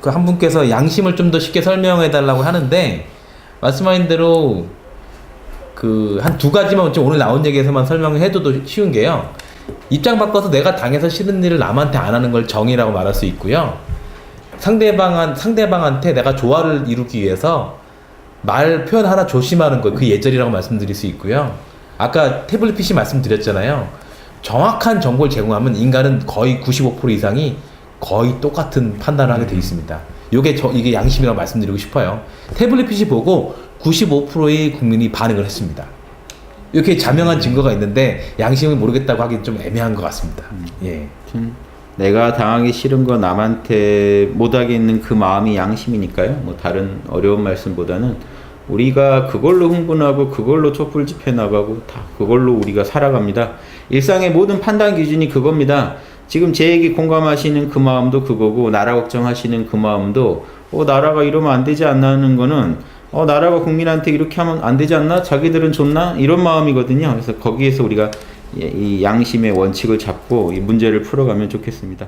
그 한 분께서 양심을 좀 더 쉽게 설명해 달라고 하는데 말씀하신 대로 그 한 두 가지만 좀 오늘 나온 얘기에서만 설명해도 도 쉬운 게요. 입장 바꿔서 내가 당해서 싫은 일을 남한테 안 하는 걸 정의라고 말할 수 있고요. 상대방한 상대방한테 내가 조화를 이루기 위해서 말 표현 하나 조심하는 거 그 예절이라고 말씀드릴 수 있고요. 아까 태블릿 PC 말씀드렸잖아요. 정확한 정보를 제공하면 인간은 거의 95% 이상이 거의 똑같은 판단을 하게 돼 있습니다. 요게 저 이게 양심이라고 말씀드리고 싶어요. 태블릿 PC 보고 95%의 국민이 반응을 했습니다. 이렇게 자명한 증거가 있는데 양심을 모르겠다고 하긴 좀 애매한 것 같습니다. 예. 좀 내가 당하기 싫은 거 남한테 못하게 있는 그 마음이 양심이니까요. 뭐 다른 어려운 말씀보다는 우리가 그걸로 흥분하고 그걸로 촛불 집회 나가고 다 그걸로 우리가 살아갑니다. 일상의 모든 판단 기준이 그겁니다. 지금 제 얘기 공감하시는 그 마음도 그거고 나라 걱정하시는 그 마음도 어 나라가 이러면 안 되지 않나 하는 거는 어 나라가 국민한테 이렇게 하면 안 되지 않나 자기들은 좋나 이런 마음이거든요. 그래서 거기에서 우리가 이 양심의 원칙을 잡고 이 문제를 풀어가면 좋겠습니다.